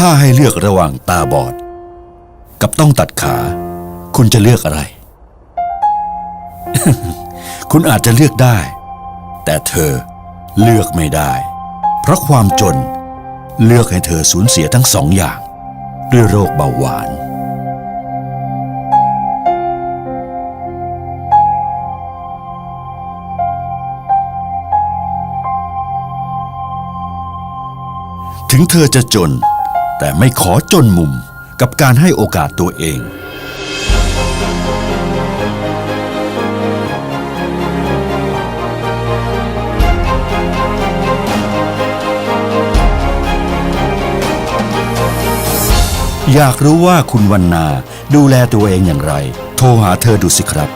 ถ้าให้เลือกระหว่างตาบอด กับต้องตัดขา คุณจะเลือกอะไร คุณอาจจะเลือกได้ แต่เธอเลือกไม่ได้ เพราะความจนเลือกให้เธอสูญเสียทั้งสองอย่าง ด้วยโรคเบาหวาน ถึงเธอจะจน แต่ไม่ขอจนมุมกับการให้โอกาสตัวเอง อยากรู้ว่าคุณวันนาดูแลตัวเองอย่างไร โทรหาเธอดูสิครับ